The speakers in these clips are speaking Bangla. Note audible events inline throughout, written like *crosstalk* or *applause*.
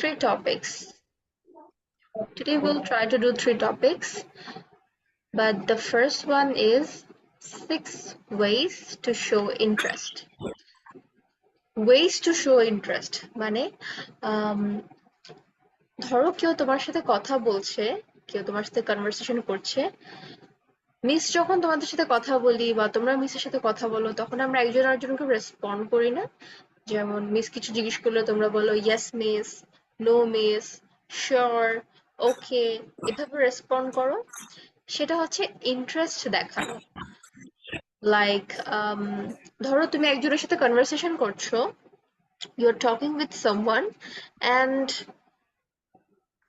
three topics. Today we'll try to do three topics, but the first one is six ways to show interest. Ways to show interest মানে um, ধরো কেউ তোমার সাথে কথা বলছে কেউ তোমার সাথে কনভারসেশন করছে মিস যখন তোমাদের সাথে কথা বলি বা তোমরা মিসের সাথে কথা বলো তখন আমরা একজন আরেকজনকে রেসপন্ড করি না যেমন মিস কিছু জিজ্ঞেস করলে তোমরা বলো yes miss no miss sure okay এভাবে রেসপন্ড করো। সেটা হচ্ছে ইন্টারেস্ট দেখানো। লাইক ধরো তুমি একজনের সাথে কনভারসেশন করছ you are talking with someone and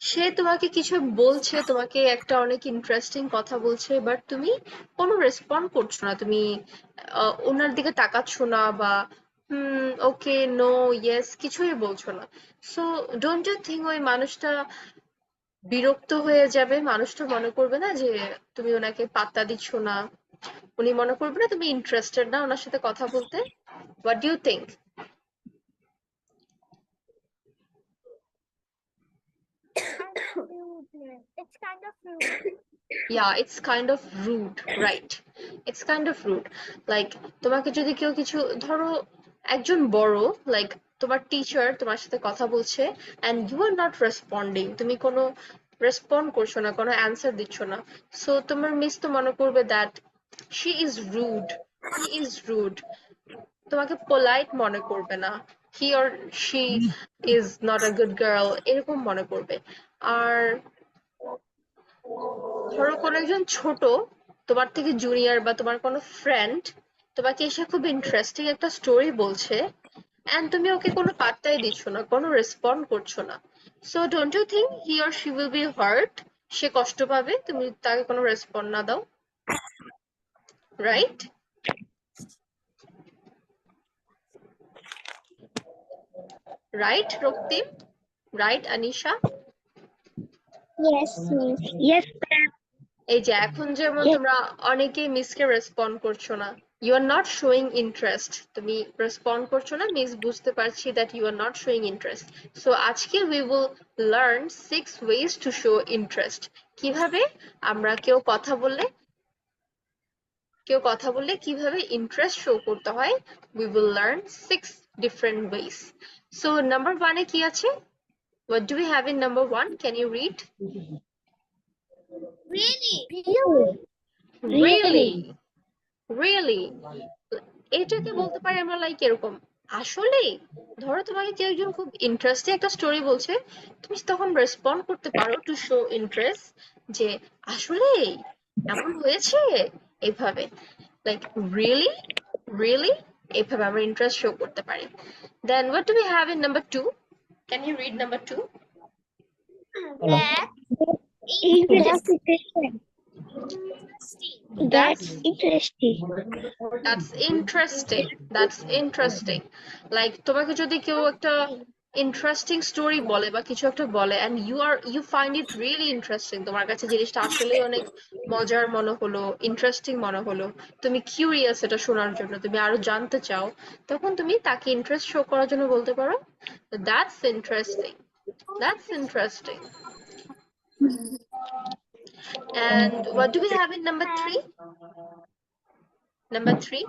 সে তোমাকে কিছু বলছে, তোমাকে একটা অনেক ইন্টারেস্টিং কথা বলছে বাট তুমি কোনো রেসপন্ড করছ না। তুমি ওনার দিকে তাকাচ্ছ না বা ওকে নো ইয়েস কিছুই বলছো না। সো ডোন্ট ইউ থিঙ্ক ওই মানুষটা বিরক্ত হয়ে যাবে? মানুষটা মনে করবে না যে তুমি ওনাকে পাত্তা দিচ্ছ না। উনি মনে করবে না তুমি ইন্টারেস্টেড না ওনার সাথে কথা বলতে। What do you think. It's kind of rude. yeah it's kind of rude right. It's kind of rude. Like তোমাকে যদি কেউ কিছু ধরো একজন বড় লাইক তোমার টিচার তোমার সাথে কথা বলছে, and you are not responding তুমি কোনো রেসপন্ড করছ না, কোনো অ্যান্সার দিচ্ছ না। সো তোমার মিস তো মনে করবে that she is rude he is rude তোমাকে পোলাইট মনে করবে না। He or she is not a good girl এরকম মনে করবে। আর ধরো কোনো একজন ছোট, তোমার থেকে জুনিয়র বা তোমার কোনো ফ্রেন্ড তোমাকে এসে খুব ইন্টারেস্টিং একটা স্টোরি বলছে। এন্ড তুমি ওকে কোনো পাত্তাই দিচ্ছ না কোনো রেসপন্ড করছ না। So don't you think he or she will be hurt সে কষ্ট পাবে তুমি তাকে কোনো রেসপন্ড না দাও। Right right Roktim right Anisha Yes. Yes, এই যে এখন যেমন তোমরা অনেকেই মিসকে রেসপন্ড করছ না। You are not showing interest তুমি রেসপন্ড করছ না মিস বুঝতে পারছি that you are not showing interest so আজকে we will learn six ways to show interest কীভাবে আমরা কেউ কথা বললে কেউ কথা বললে কীভাবে ইন্টারেস্ট শো করতে হয় we will learn six different ways so number ওয়ানে কি আছে What do we have in number one? Can you read? Really? Really? Really? Really? এটাকে বলতে পারি আমরা লাইক এরকম। আসলে, ধরো তোমাকে কেউ একজন খুব ইন্টারেস্টিং একটা স্টোরি বলছে, তুমি তখন রেসপন্ড করতে পারো টু শো ইন্টারেস্ট যে, আসলে, এমন হয়েছে এইভাবে লাইক রিয়েলি রিয়েলি এভাবে আমরা ইন্টারেস্ট শো করতে পারি। Then what do we have in number two can you read number two That interesting. That's interesting. That's interesting. That's interesting. Like তোমাকে যদি কেউ একটা ইন্টারেস্টিং স্টোরি বলে বা কিছু একটা বলে and you are you find it really interesting তোমার কাছে জিনিসটা আসলে অনেক মজার মনে হলো ইন্টারেস্টিং মনে হলো তুমি কিউরিয়াস এটা শোনার জন্য তুমি আরও জানতে চাও তখন তুমি তাকে ইন্টারেস্ট শো করার জন্য বলতে পারো that's interesting that's interesting and what do we have in number three number three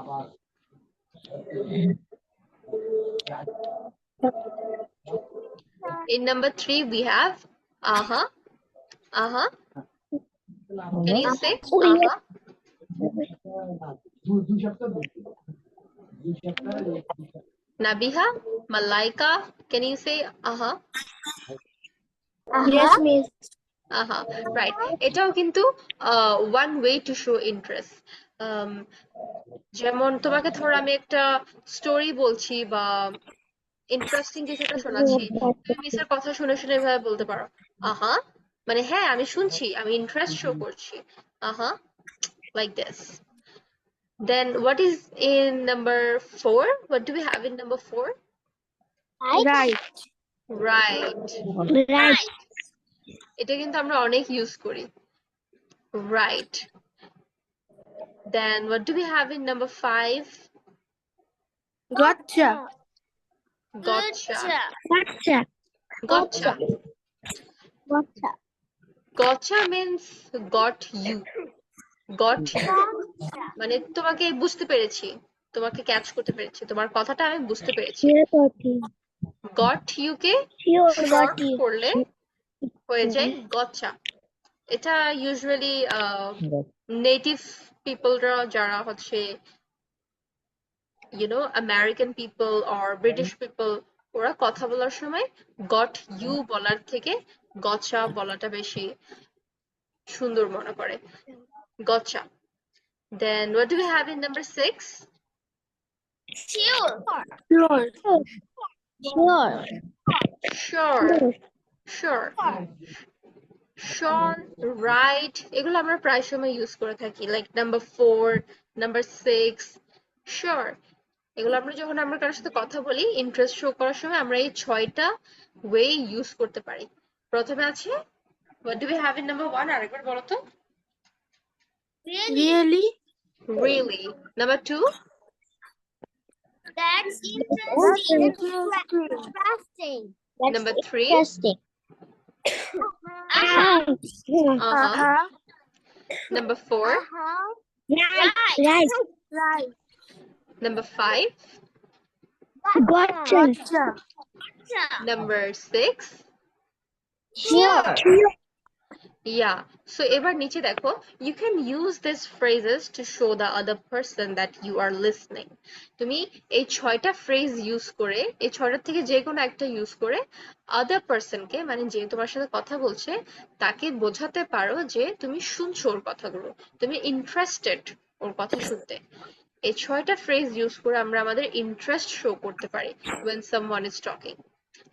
In number three, we have uh-huh, uh-huh. Can you say Oh, yes. uh-huh? Nabiha, Malaika, can you say uh-huh? Yes, miss. Uh-huh. Right. এটাও কিন্তু one way to show interest. Um, যেমন তোমাকে ধরো আমি একটা স্টোরি বলছি বা ইন্টারেস্টিং কিছু একটা শোনাচ্ছি তুমি মিসের কথা শুনে শুনে এভাবে বলতে পারো আহা মানে হ্যাঁ আমি শুনছি আমি ইন্টারেস্ট শো করছি আহা like this then what is in number four what do we have in number four Right. Right Right. এটা কিন্তু আমরা অনেক ইউজ করি right then what do we have in number five Gotcha. Gotcha Gotcha. Gotcha. Gotcha. Gotcha means got you. Got you. মানে তোমাকে বুঝতে পেরেছি তোমাকে ক্যাচ করতে পেরেছি তোমার কথাটা আমি বুঝতে পেরেছি গট ইউ কে শর্ট করলে হয়ে যায় গচ্ছা। এটা ইউজুয়ালি নেটিভ পিপলরা যারা হচ্ছে you know American people or British people ওরা কথা বলার সময় গট ইউ বলার থেকে গচ্ছা বলাটা বেশি সুন্দর মনে করে। Gotcha. Then what do we have in number six Sure. Sure. Sure. Sure sure sure right এগুলো আমরা প্রায় সময় ইউজ করে থাকি like number four number six sure এগুলো আমরা যখন আমরা কারোর সাথে কথা বলি ইন্টারেস্ট শো করার সময় আমরা এই ছয়টা ওয়ে ইউজ করতে পারি। প্রথমে আছে what do we have in number one আরেকবার বলো তো। Really? Really? Really number two That's interesting. interesting. Number three Interesting. Uh huh. Number four. Right. Right. Right. Number five. Gotcha. Number six. Sure. sure. Yeah. So এবার নিচে দেখো you can use these phrases to show the other person that you are listening. তুমি এই ছয়টা phrase use করে এই ছয়টার থেকে যে কোনো একটা use করে other person কে মানে যে তোমার সাথে কথা বলছে তাকে বোঝাতে পারো যে তুমি শুনছো ওর কথাগুলো তুমি interested ওর কথা শুনতে এই ছয়টা phrase use করে আমরা আমাদের interest show করতে পারি when someone is talking.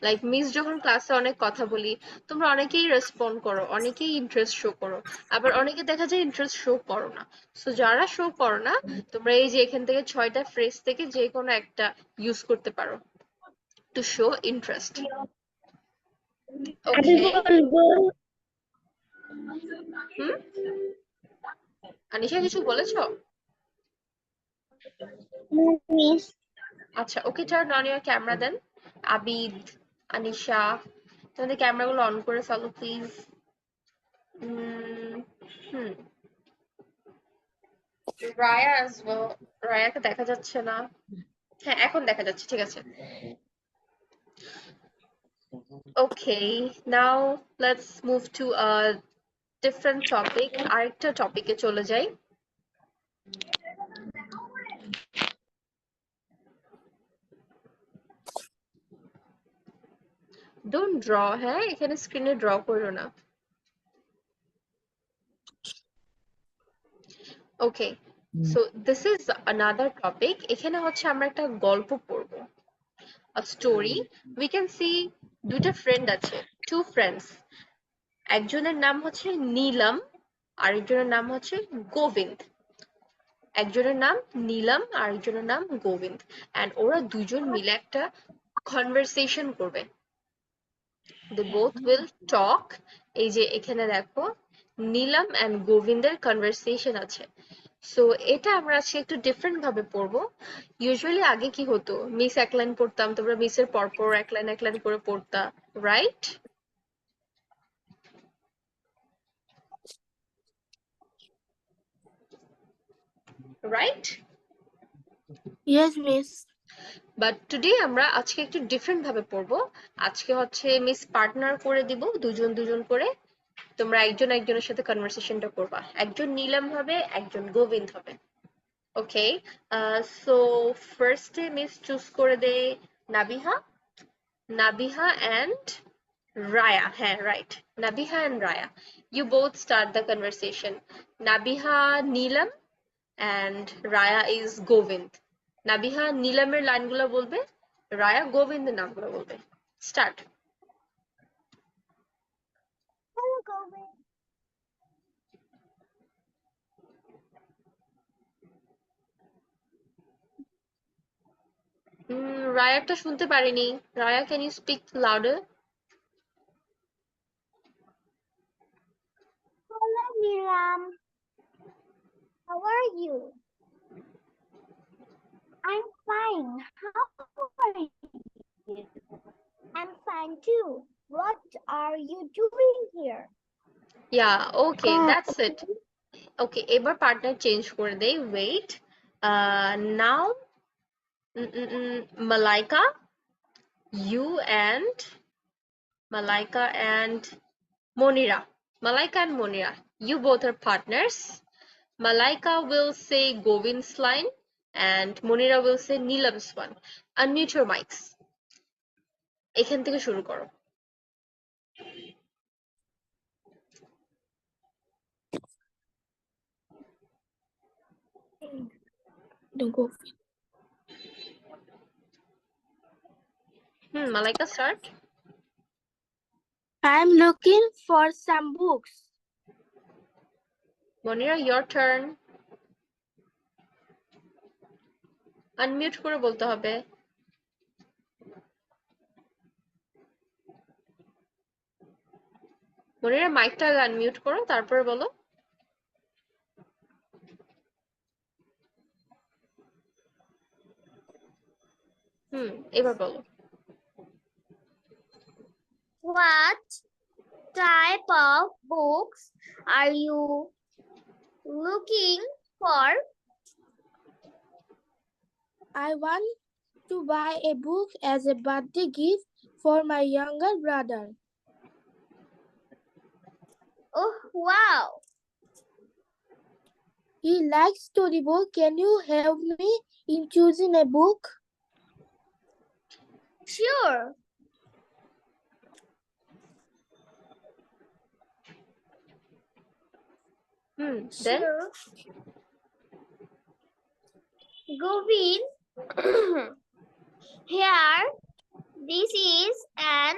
Like miss যখন ক্লাসে অনেক কথা বলি তোমরা অনেকেই রেসপন্ড করো অনেকেই ইন্টারেস্ট শো করো আবার অনেকে দেখা যায় ইন্টারেস্ট শো করো না। সো যারা শো করো না তোমরা এই যে এখান থেকে ছয়টা ফ্রেজ থেকে যে কোনো একটা ইউজ করতে পারো to show interest okay hmm? Anisha কিছু বলেছ? আচ্ছা okay turn on your camera then Abid. Anisha তোমাদের ক্যামেরাগুলো অন করে ফেলো প্লিজ হুম। রায়া well রায়াকে দেখা যাচ্ছে না। হ্যাঁ এখন দেখা যাচ্ছে ঠিক আছে। Okay, now let's move to a different topic. আরেকটা টপিকে চলে যাই। ডোন্ট ড্র হ্যাঁ? এখানে স্ক্রিনে ড্র করো না। Okay so this is another topic এখানে হচ্ছে আমরা একটা গল্প পড়ব। A story we can see দুইটা ফ্রেন্ড আছে টু ফ্রেন্ডস একজনের নাম হচ্ছে নীলম আরেকজনের নাম হচ্ছে গোবিন্দ। একজনের নাম নীলম আরেকজনের নাম গোবিন্দ। এন্ড ওরা দুজন মিলে একটা কনভারসেশন করবে। দে বোথ উইল টক এই যে এখানে দেখো, নীলম এন্ড গোবিন্দের কনভারসেশন আছে। সো এটা আমরা আজকে একটু ডিফারেন্ট ভাবে পড়ব। ইউজুয়ালি আগে কি হতো? মিস এক লাইন পড়তাম, তোমরা মিসের পরপর এক লাইন এক লাইন করে পড়তা right right yes miss but today আমরা আজকে একটু ডিফারেন্ট ভাবে পড়ব। আজকে হচ্ছে মিস পার্টনার করে দিব, দুজন দুজন করে। তোমরা একজন একজনের সাথে কনভারসেশনটা করবা। একজন নীলম হবে, একজন গোবিন্দ হবে। ওকে সো ফার্স্টে মিস চুজ করে দে নাবিহা। নাবিহা অ্যান্ড রায়া। হ্যাঁ right Nabiha and Raya. You both start the conversation Nabiha Neelam and Raya is Govind. Nabiha নীলমের লাইনগুলো বলবে রায়া গোবিন্দের নামগুলো বলবে স্টার্ট. রায়ারটা শুনতে পারিনি Raya can you speak louder Hello, Nilam. How are you? I'm fine. How are you? I'm fine too. What are you doing here? Yeah, okay, uh, that's it. Okay, ever partner change for they wait. Uh, now, mm, mm, mm Malika, you and Malika and Monira. Malika and Monira, you both are partners. Malika will say Govind's line and monira will say nilam's one unmute your mics এখান থেকে শুরু করো Don't go. Hmm Malaika start I'm looking for some books. Monira your turn Unmute করে বলতে হবে। মনিরা মাইকটা আগে আনমিউট করো, তারপরে বলো। হুম, এবার বলো। What type of books are you looking for? I want to buy a book as a birthday gift for my younger brother. Oh, wow. He likes storybook. Can you help me in choosing a book? Sure. Hmm. Sure. Govind. *coughs* here, this is an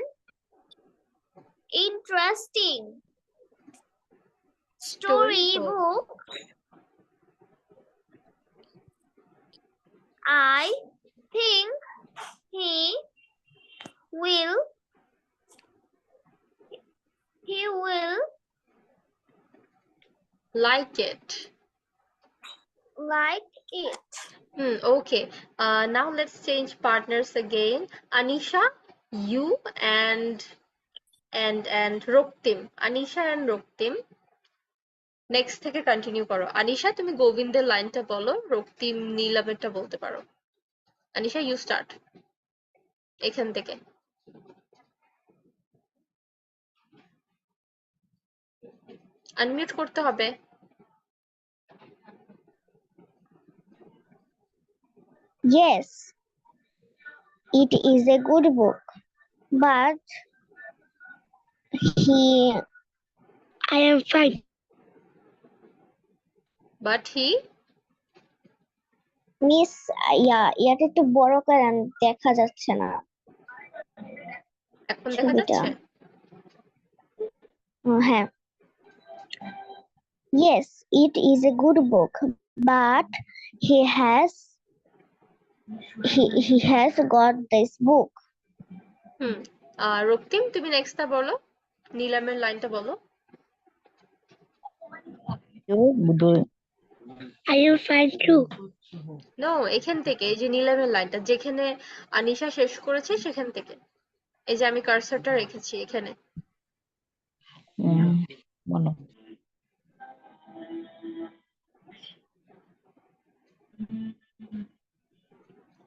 interesting storybook. I think he will he will like it like it. Hmm, okay. Uh, now let's change partners again. Anisha, you and and and Roktim. Anisha and Roktim. Next থেকে কন্টিনিউ করো আনিশা তুমি গোবিন্দের লাইনটা বলো রক্তিম নীলামেরটা বলতে পারো আনিশা ইউ স্টার্ট এখান থেকে আনমিউট করতে হবে Yes, it is a good book, but he, I am fine. But he miss yeah ইয়াটা একটু বড় করেন দেখা যাচ্ছে না এখন দেখা ছবিটা। যাচ্ছে উম, হ্যাঁ Yes, it is a good book, but he has he, he has got this book. হুম আর রক্তিম তুমি নেক্সটটা বলো নীলামের লাইনটা বলো I am fine too. No এখান থেকে এই যে নীলামের লাইনটা যেখানে আনিশা শেষ করেছে সেখান থেকে এই যে আমি কার্সরটা রেখেছি এখানে বলো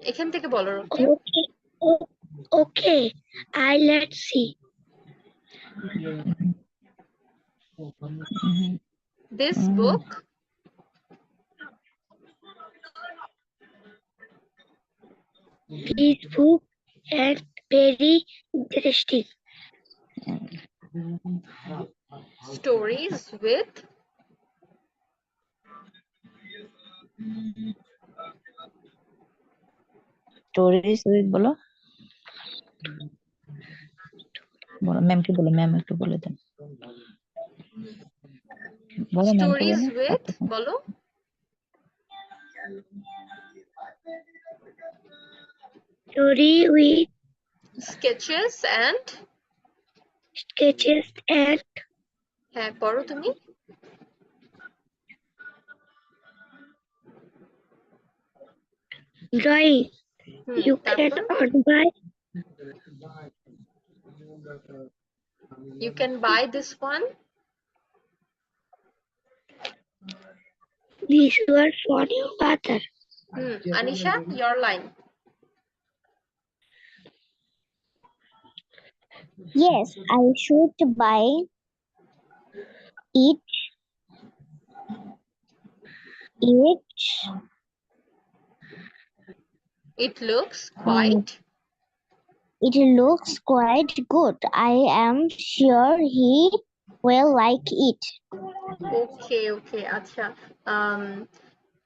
এখান থেকে বলো রক্তিম Okay, o- okay. I let's see. Hmm, this Mm. book This book and very interesting. stories with storage বলো। বলো ম্যাম কি বলো ম্যাম একটু বলে দেন। বলো উইথ বলো story with sketches and sketches and হ্যাঁ পড়ো তুমি। Drawing Hmm, you can not buy. You can buy this one. This one for your father. Hmm. anisha your line. Yes i should buy it. It It looks quite. it looks quite good. I am sure he will like it. Okay, okay, acha. Um,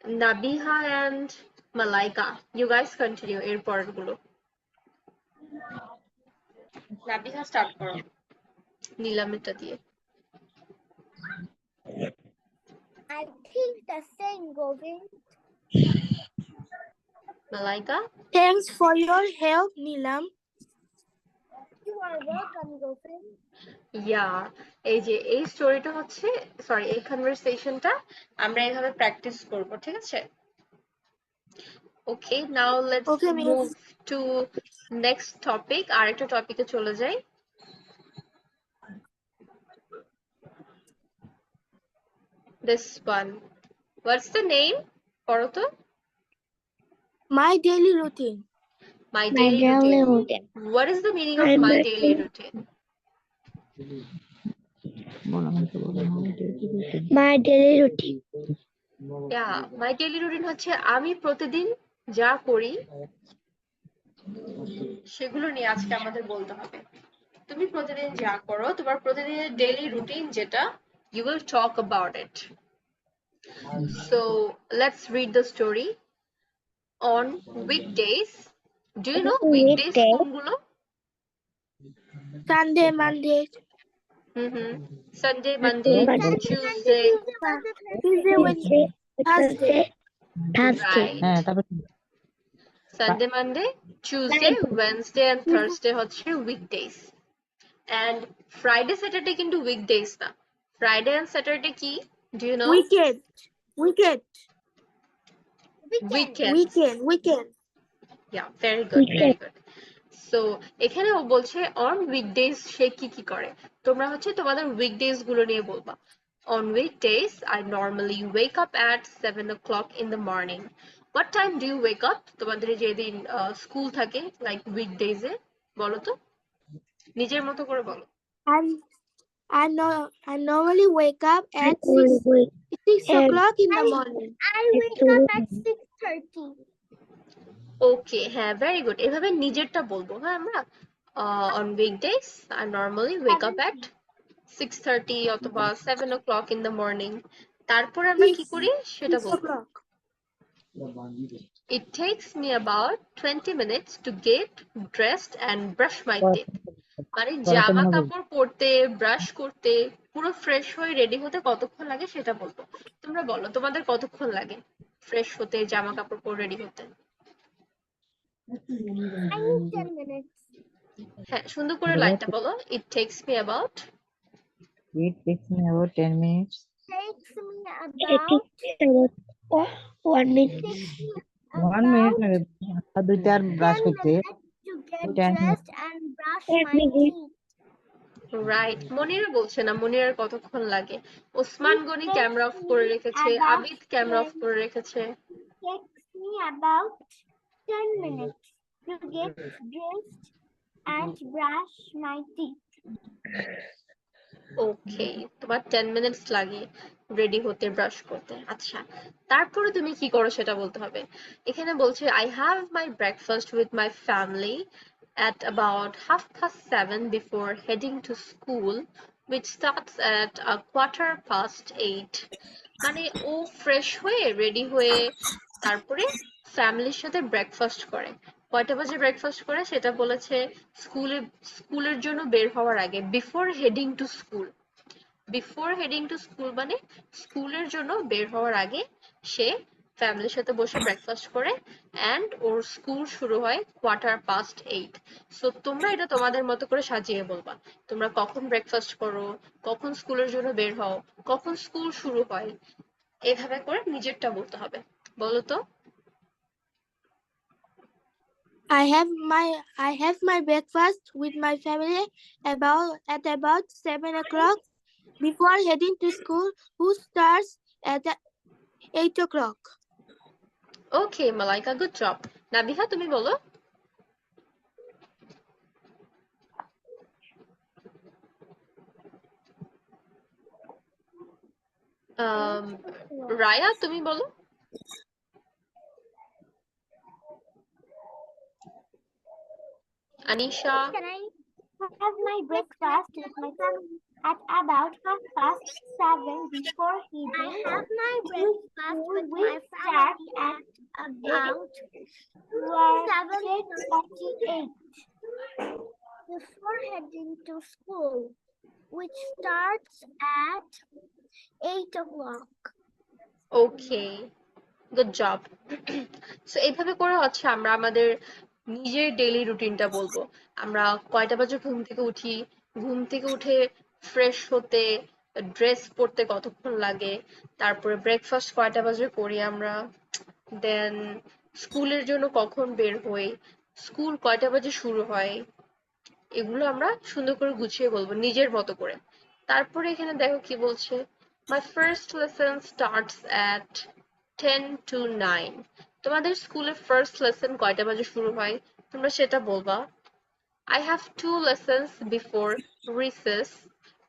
Nabiha and Malaika, you guys continue এর পরেরগুলো। নাবিহা স্টার্ট করো নীলামেরটা দিয়ে I think the same, Govind. Malaika Thanks for your help, Nilam. You are welcome, Govind. ইয়া এই যে এই স্টোরিটা হচ্ছে সরি এই কনভারসেশনটা আমরা এইভাবে প্র্যাকটিস করব ঠিক আছে? Okay now let's. Move to next topic আরেকটা টপিকে চলে যাই. This one what's the name পড়ো তো। My daily routine. My My daily daily routine routine. What is the meaning of My daily বলো my daily routine. My daily routine. হচ্ছে আমি প্রতিদিন যা করি সেগুলো নিয়ে আজকে আমাদের বলতে হবে তুমি প্রতিদিন যা করো তোমার প্রতিদিনের ডেইলি রুটিন যেটা you will talk about it so let's read the story On weekdays do you know weekdays Weekday. কোনগুলো Sunday, Monday, hmm hmm Sunday Monday Monday. Tuesday Tuesday, Wednesday, Thursday. Thursday. Right হ্যাঁ তারপর Sunday Monday Tuesday Wednesday and Thursday হচ্ছে উইকডেজ এন্ড ফ্রাইডে স্যাটারডে কিন্তু উইকডেজ না ফ্রাইডে এন্ড স্যাটারডে কি do you know Weekend. Weekend. Weekend Weekend. Weekend. Ya very good very Weekend. So এখানে ও বলছে অন উইকডেজ সে কি কি করে? তোমরা হচ্ছে তোমাদের উইকডেজগুলো নিয়ে বলবা। On weekdays I normally wake up at seven o'clock in the morning what time do you wake up তোমাদের যেদিন স্কুল থাকে লাইক উইকডেজে বলো তো? নিজের মতো করে বলো। I'm I know I normally wake up at I will six wake six and- o'clock in the I- morning. I wake to- up at 6.30. ওকে হ্যাঁ ভেরি গুড এভাবে নিজেরটা বলবো হ্যাঁ আমরা on weekdays I normally wake up at six thirty অথবা seven o'clock in the morning তারপর আমরা কি Six- করি সেটা Six বলবো o'clock. It takes me about 20 minutes to get dressed and brush my teeth. মানে জামা কাপড় পরতে ব্রাশ করতে পুরো ফ্রেশ হয়ে রেডি হতে কতক্ষণ লাগে সেটা বলব তোমরা বলো তোমাদের কতক্ষণ লাগে ফ্রেশ হতে জামা কাপড় পরে রেডি হতে? I need 10 minutes. হ্যাঁ সুন্দর করে লাইনটা বলো। It takes me about it takes me about 10 minutes. Takes me It about takes about oh, one minute. takes me one about minute লাগে হাত দুইটা ব্রাশ করতে। Get dressed and brush my teeth. Right Monira বলছে না মনিরার কতক্ষণ লাগে ওসমান গনি ক্যামেরা অফ করে রেখেছে আবিদ ক্যামেরা অফ করে রেখেছে Takes me about 10 minutes to get dressed and brush my teeth. Okay তোমার টেন মিনিটস লাগে রেডি হতে ব্রাশ করতে। আচ্ছা তারপরে তুমি কি করো সেটা বলতে হবে। এখানে বলছে I have my breakfast with my family at about half past seven before heading to school, which starts at a quarter past eight. মানে ও ফ্রেশ হয়ে রেডি হয়ে তারপরে ফ্যামিলির সাথে ব্রেকফাস্ট করে। কয়টা বাজে ব্রেকফাস্ট করে? সেটা বলেছে, স্কুলে, স্কুলের জন্য বের হওয়ার আগে before heading to school before heading to school মানে স্কুলের জন্য বের হওয়ার আগে সে ফ্যামিলির সাথে বসে ব্রেকফাস্ট করে অ্যান্ড ওর স্কুল শুরু হয় কোয়ার্টার পাস্ট এইট সো তোমরা এটা তোমাদের মতো করে সাজিয়ে বলবা। তোমরা কখন ব্রেকফাস্ট করো, কখন স্কুলের জন্য বের হও, কখন স্কুল শুরু হয়, এভাবে করে নিজেরটা বলতে হবে। বলো তো? I have my, I have my breakfast with my family about, at about seven o'clock before heading to school, who starts at eight o'clock. Okay Malaika good job Nabiha তুমি বলো আম, রায়া তুমি বলো Anisha Can I have my breakfast with my family At about half past seven before heading? I have my breakfast with my family at about seven forty-eight. Before heading to school, which starts at eight o'clock. Okay good job so এইভাবে করে হচ্ছে আমরা আমাদের নিজের ডেইলি রুটিনটা বলব আমরা কয়টা বাজে ঘুম থেকে উঠি ঘুম থেকে উঠে ফ্রেশ হতে ড্রেস পরতে কতক্ষণ লাগে, তারপরে ব্রেকফাস্ট কয়টা বাজে করি আমরা দেন স্কুলের জন্য কখন বের হই, স্কুল কয়টা বাজে শুরু হয়, এগুলো আমরা সুন্দর করে গুছিয়ে বলব, নিজের মতো করে তারপরে এখানে দেখো কি বলছে, My first lesson starts at 10 to 9. তোমাদের স্কুলের ফার্স্ট লেসন কয়টা বাজে শুরু হয়, তোমরা সেটা বলবা I have two lessons before recess.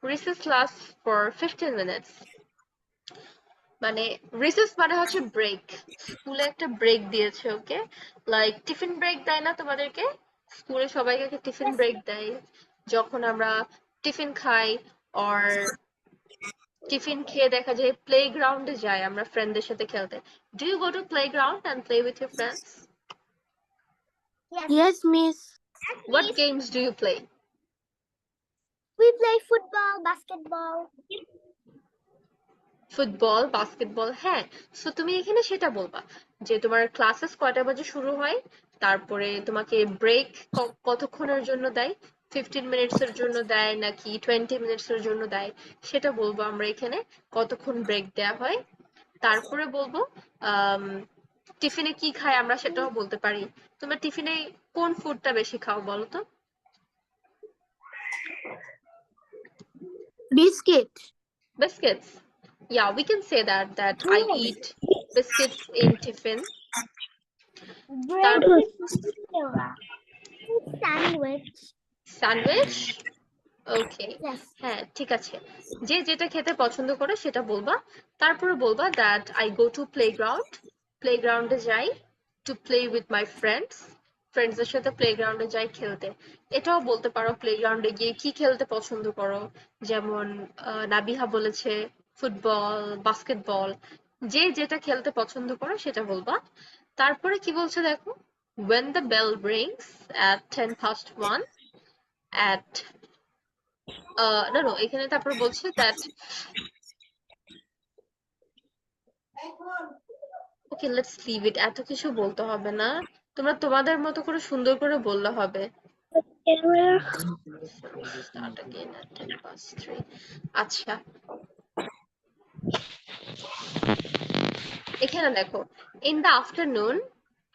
Recess lasts for 15 minutes. মানে রিসেস মানে হচ্ছে ব্রেক স্কুলে একটা ব্রেক দিয়েছে ওকে লাইক টিফিন ব্রেক দেয় না তোমাদেরকে? স্কুলে সবাইকে একটা টিফিন ব্রেক দেয়। যখন আমরা টিফিন খাই অর টিফিন খেয়ে দেখা যায় প্লে গ্রাউন্ডে যাই আমরা ফ্রেন্ডদের সাথে খেলতে। Do you go to playground and play with your friends Yes, miss. What games do you play We play football, basketball. Football basketball হ্যাঁ। সো তুমি এখানে সেটা বলবা যে তোমার ক্লাসেস কয়টা বাজে শুরু হয় তারপরে তোমাকে ব্রেক কতক্ষণের জন্য দেয়? ফিফটিন মিনিটস এর জন্য দেয় নাকি টোয়েন্টি মিনিটস এর জন্য দেয়? সেটা বলব আমরা এখানে কতক্ষণ ব্রেক দেয়া হয়। তারপরে বলব টিফিনে কি খাই আমরা সেটাও বলতে পারি। তোমরা টিফিনে কোন ফুডটা বেশি খাও বলো তো? Biscuit. biscuits yeah we can say that that i eat biscuits in tiffin Bread. Sandwich. Sandwich okay Yes. হ্যাঁ ঠিক আছে যে যেটা খেতে পছন্দ করে সেটা বলবা তারপরে বলবা that I go to playground প্লেগ্রাউন্ডে যাই to play with my friends ফ্রেন্ডসদের সাথে প্লেগ্রাউন্ডে যাই খেলতে। এটাও বলতে পারো প্লেগ্রাউন্ডে গিয়ে কি খেলতে পছন্দ করো? যেমন নাবিহা বলেছে ফুটবল বাস্কেটবল যে যেটা খেলতে পছন্দ করো সেটা বলবা। তারপরে কি বলছে দেখো? When the bell rings at 10 past 1 at uh no no, এখানে তারপর বলছে that, okay, let's leave it, এত কিছু বলতে হবে না। তোমরা তোমাদের মতো করে সুন্দর করে বললে হবে start again at 10 past 3 আচ্ছা এখানে দেখো in the afternoon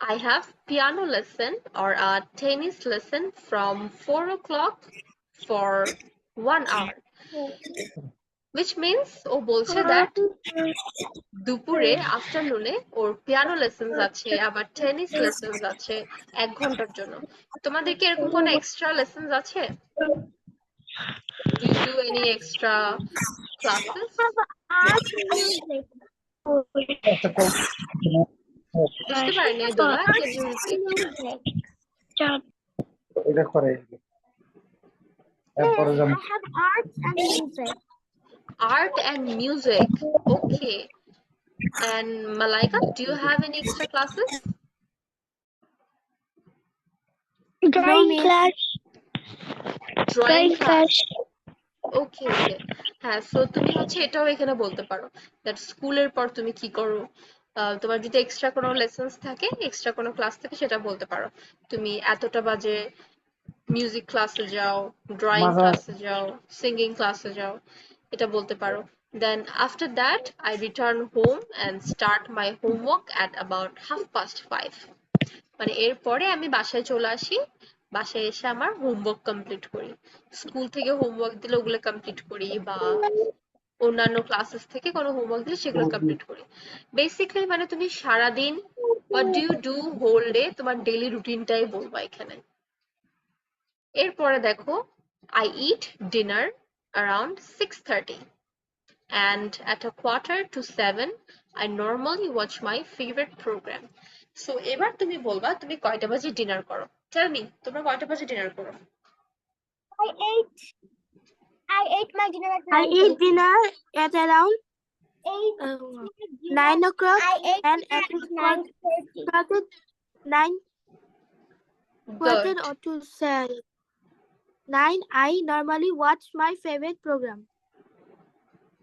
I have piano lesson or a tennis lesson from 4 o'clock for one hour which means ও বলছে that দুপুরে আফটারনুনে ওর পিয়ানো লেসন্স আছে আবার টেনিস লেসন্স আছে এক ঘণ্টার জন্য তোমাদের কি এরকম কোনো এক্সট্রা লেসন্স আছে. বুঝতে দোলা you. এটা করে এরপরে যেমন I have arts and music. Art and music. Okay. And Malaika do you have any extra classes? Drawing class. drawing class. Okay okay হ্যাঁ সো তুমি হচ্ছে এটাও এখানে বলতে পারো দ্যাট স্কুলের পর তুমি কি করো? তোমার যদি এক্সট্রা কোনো লেসেন্স থাকে এক্সট্রা কোনো ক্লাস থাকে সেটা বলতে পারো। তুমি এতটা বাজে মিউজিক ক্লাসে যাও ড্রয়িং ক্লাসে যাও সিঙ্গিং ক্লাসে যাও। এটা বলতে পারো। Then after that I return home and start my homework at about half past five মানে এরপরে আমি বাসায় চলে আসি। বাসায় এসে আমার হোমওয়ার্ক কমপ্লিট করি। স্কুল থেকে হোমওয়ার্ক দিলে ওগুলো কমপ্লিট করি বা অন্যান্য ক্লাসেস থেকে কোনো হোমওয়ার্ক দিলে সেগুলো কমপ্লিট করি। বেসিক্যালি মানে তুমি সারাদিন what do you do whole day তোমার ডেইলি রুটিনটাই বলবা এখানে। এরপরে দেখো I eat dinner around 6:30 and at a quarter to 7 I normally watch my favorite program so এবার তুমি বলবা তুমি কয়টা বাজে ডিনার করো টেল মি তোমরা কয়টা বাজে ডিনার করো I ate. I ate my dinner at I nine. eat dinner at around Eight. uh, 9 o'clock I ate and dinner at at nine thirty. quarter 9 quarter Good. or to 7. 9 I normally watch my favorite program.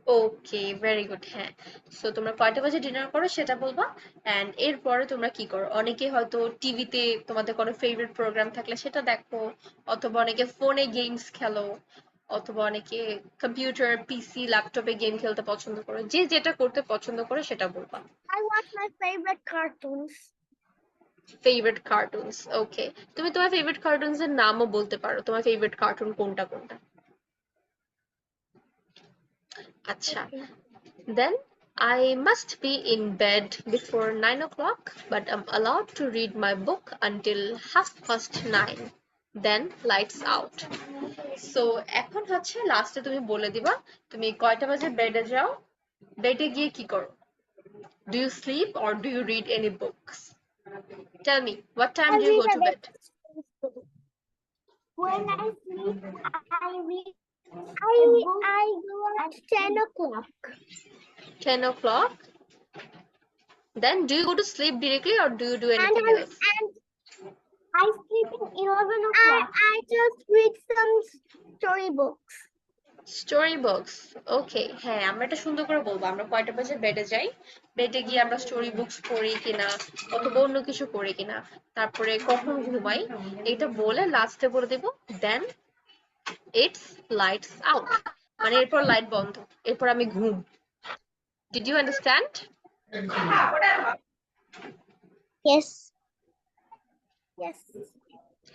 Okay very good হ্যাঁ। সো তোমরা কয়টা বাজে ডিনার করো সেটা বলবা। এন্ড এরপরে তোমরা কি করো? অনেকে হয়তো টিভিতে তোমাদের কোনো ফেভারিট প্রোগ্রাম থাকলে সেটা দেখো অথবা অনেকে ফোনে গেমস খেলো অথবা অনেকে কম্পিউটার পিসি ল্যাপটপে গেম খেলতে পছন্দ করো। যে যেটা করতে পছন্দ করে সেটা বলবা। I watch my favorite cartoons. Favourite cartoons okay তুমি তোমার ফেভারিট কার্টুনস এর নামও বলতে পারো তোমার ফেভারিট কার্টুন কোনটা কোনটা আচ্ছা Then I must be in bed before nine o'clock, but I'm allowed to read my book until half past nine. Then lights out. So এখন হচ্ছে লাস্টে তুমি বলে দিবা তুমি কয়টা বাজে বেডে যাও বেডে গিয়ে কি করো Do you sleep or do you read any books? Tell me, what time do you go to bed? When I sleep, I read. I I go at ten o'clock. 10 o'clock. Then do you go to sleep directly or do you do And anything I, else? and I sleep at eleven o'clock. I, I just read some storybooks. Story books okay হ্যাঁ আমরা এটা সুন্দর করে বলব। আমরা কয়টা বাজে বেডে যাই? বেডে গিয়ে আমরা স্টোরি বুকস পড়ি কিনা অথবা অন্য কিছু করি কিনা তারপরে কখন ঘুমাই এটা বলে লাস্টে বলে দেব। দেন ইটস লাইটস আউট মানে এরপর লাইট বন্ধ এরপর আমি ঘুম। Did you understand Yes. Yes.